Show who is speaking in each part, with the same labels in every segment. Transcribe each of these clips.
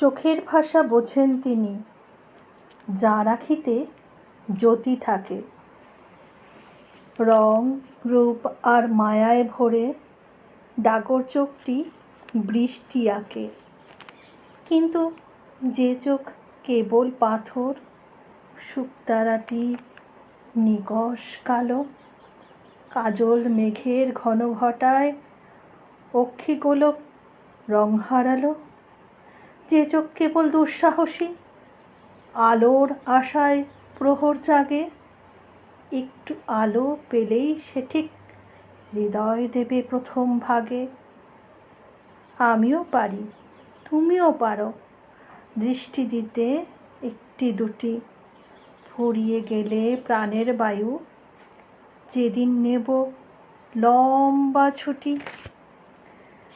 Speaker 1: চোখের ভাষা বোঝেন তিনি যার আখিতে জ্যোতি থাকে। রং, রূপ আর মায়ায় ভরে ডাগর চোখটি বৃষ্টি আঁকে। কিন্তু যে চোখ কেবল পাথর শুকতারাটি নিকষ কালো, কাজল মেঘের ঘন ঘটায় অক্ষিগোলক রং হারালো যে চোখ কেবল দুঃসাহসী, আলোর আশায় প্রহর জাগে, একটু আলো পেলেই সে ঠিক হৃদয় দেবে প্রথম ভাগে। আমিও পারি, তুমিও পারো, দৃষ্টি দিতে একটি দুটি, ফুরিয়ে গেলে প্রাণের বায়ু, যেদিন নেব লম্বা ছুটি,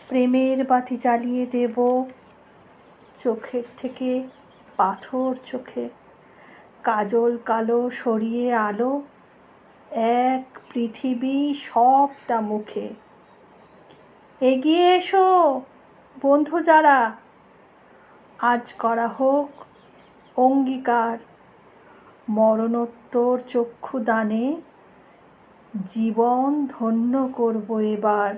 Speaker 1: প্রেমের বাতি জ্বালিয়ে দেব চোখের থেকে পাথর চোখে, কাজল কালো সরিয়ে আলো, এক পৃথিবী সবটা মুখে। এগিয়ে এসো বন্ধু যারা, আজ করা হোক অঙ্গীকার, মরণোত্তর চক্ষু দানে জীবন ধন্য করব এবার।